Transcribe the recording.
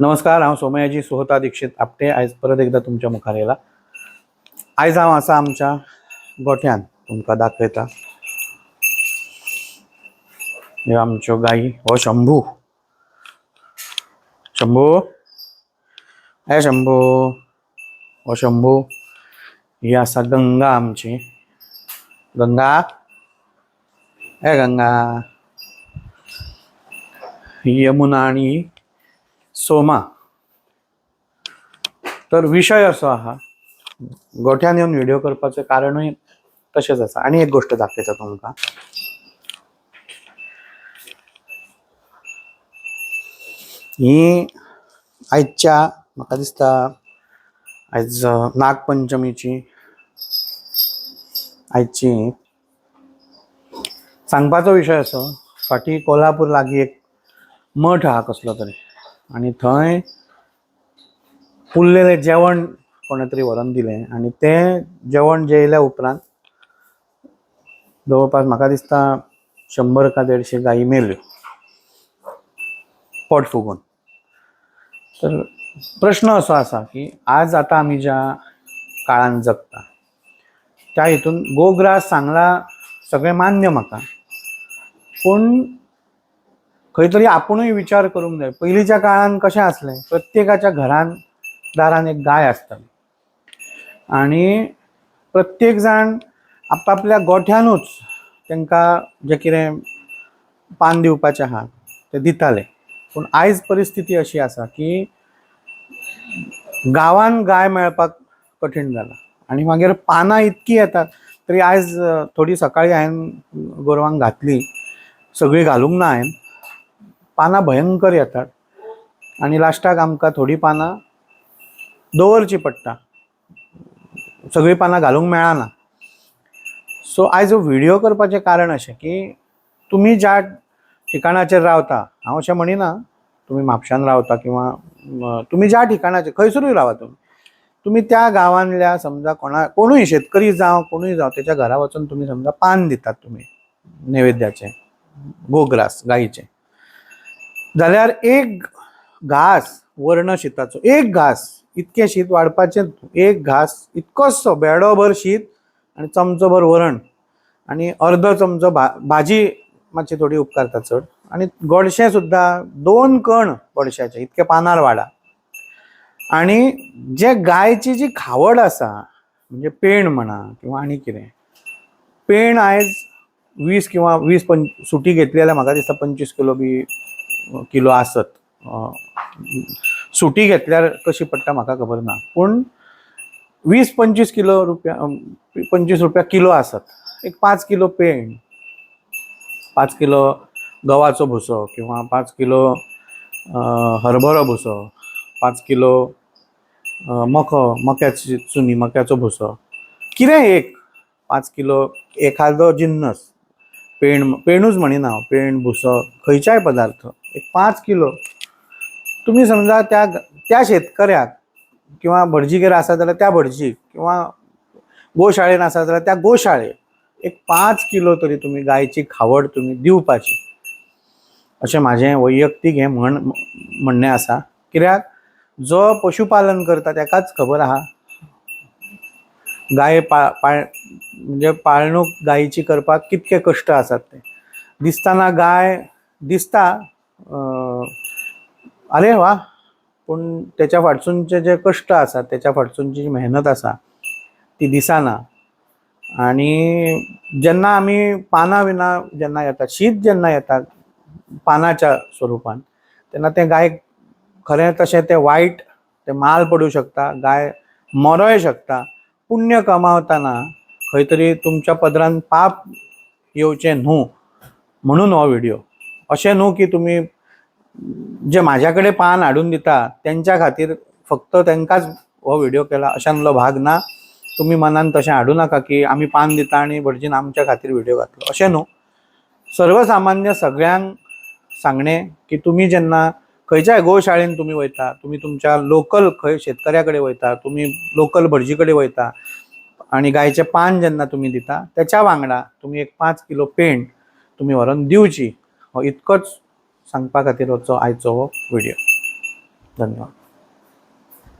नमस्कार हांव सोमयाजी सुहता दीक्षित आपटे. आयज परत एकदा तुमच्या मुखार येला आयज हांव आसा आमच्या गोठ्यान तुमकां दाखयता ह्यो आमच्यो गायी हो शंभू. शंभू? हे शंभू. हो शंभू. ही आसा गंगा आमची. गंगा? हे गंगा. ही यमुना आणि सोमा। तर विशय असो हा गोठ्यान येवन व्हिडिओ करपाचें कारणूय तशेंच आसा आनी एक गोश्ट दाखयता तुमकां ही आयच्या म्हाका दिसता आयज नागपंचमीची आयची सांगपाचो विशय असो फाटीं कोल्हापूर लागीं एक मठ आहा कसलो तरी. आनी थंय उरलेलें जेवण कोणा तरी व्हरोन दिलें. आनी तें जेवण जेयल्या उपरांत जवळपास म्हाका दिसता शंबर का देडशे गायी मेल्यो. पोट फुगून. तर प्रश्न असो आसा की आज आतां आमी ज्या काळान जगता त्या हितून गोग्रास सांगला सगळें मान्य म्हाका. पूण खंय तरी विचार करूंक जाय पयलींच्या काळान कशें आसलें प्रत्येकाच्या घरान दारान एक गाय आसताली आनी प्रत्येक जाण आपापल्या गोठ्यानूच तांकां जें कितें पान दिवपाचें आहा तें दिताले. पूण आयज परिस्थिती अशी आसा की गांवान गाय मेळपाक कठीण जाला. आनी मागीर पानां इतकी येतात तरी आयज थोडी सकाळी हांवें गोरवांक घातली सगळी घालूंक ना हांवें पानां भयंकर येतात. आनी लास्टाक आमकां थोडी पानां दवरची पडटा सगळीं पानां घालूंक मेळना. सो आयज हो व्हिडिओ करपाचें कारण अशें की तुमी ज्या ठिकाणाचेर रावता हांव अशें म्हणिना तुमी म्हापशान रावता किंवा तुमी ज्या ठिकाणाचेर खंयसरूय रावा तुमी तुमी त्या गांवांतल्या समजा कोणा कोणूय शेतकरी जावं कोणूय जावं त्याच्या घरा वचून तुमी समजा पान दितात तुमी नैवेद्याचें गोग्रास गायीचें जाल्यार एक घास वर्ण शिताचो एक घास इतकें शीत वाडपाचें एक घास इतकोसो बेडोभर शीत आनी चमचोभर वरण आनी अर्दो चमचो भा भाजी मातशी थोडी उपकारता चड आनी गोडशें सुद्दां दोन कण गोडशाचे इतके पानार वाडा. आनी जे गायची जी खावड आसा म्हणजे पेण म्हणा किंवा आनी कितें पेण आयज वीस किंवा वीस पंच सुटी घेतली जाल्यार म्हाका दिसता पंचवीस किलो बी किलो आसत. सुटी घेतल्यार कशी पडटा म्हाका खबर ना. पूण वीस पंचवीस किलो रुपया पंचवीस रुपया किलो आसत. एक पांच किलो पेंड पांच किलो गव्हाचो भुसो किंवा पांच किलो हरभरो भुसो पांच किलो मको मक्याची चुनी मक्याचो भुसो. कितें एक? पांच किलो एखादो जिन्नस. पेण पेणूच म्हणिना हांव पेण भुसो खंयच्याय पदार्थ. एक पांच किलो. तुमी समजा त्या त्या शेतकऱ्याक किंवा भटजीगेर आसा जाल्यार त्या भटजीक किंवा गोशाळेन आसा जाल्यार त्या गोशाळेक एक पांच किलो तरी तुमी गायची खावड तुमी दिवपाची अशें म्हाजें वैयक्तीक हें म्हण म्हणणें आसा कित्याक जो पशुपालन करता ताकाच खबर आहा गाय पा पाळ म्हणजे पाळणूक गायीची करपाक कितके कश्ट आसात ते. दिसताना गाय दिसता आले आरे वा पूण तेच्या फाटसूनचे जे कश्ट आसात तेच्या फाटसूनची जी मेहनत आसा ती दिसना. आनी जेन्ना आमी पानां विना जेन्ना येता शीत जेन्ना येता पानाच्या स्वरुपान तेन्ना तें गायक खरें तशें तें वायट तें माल पडूं शकता गाय मरोय शकता पुण्य कमावतना खंय तरी तुमच्या पदरान पाप येवचें न्हू म्हणून हो व्हिडिओ. अशें न्हू की तुमी जे म्हाज्या कडेन पान हाडून दिता तेंच्या खातीर फक्त त्यांकाच हो व्हिडिओ केला अशांतलो भाग ना तुमी मनान तशें हाडूं नाका की आमी पान दिता आनी भटजीन आमच्या खातीर व्हिडिओ घातलो. अशें न्हू सर्वसामान्य सगळ्यांक सांगणें की तुमी जेन्ना खंयच्याय गोशाळेन तुमी वयता तुमी तुमच्या लोकल खंय शेतकऱ्या कडेन वयता तुमी लोकल भटजी कडेन वयता आनी गायचें पान जेन्ना तुमी दिता तेच्या वांगडा तुमी एक पांच किलो पेंट तुमी व्हरोन दिवची. इतकोच सांगपा खातीर वचो आयचो हो व्हिडिओ धन्यवाद.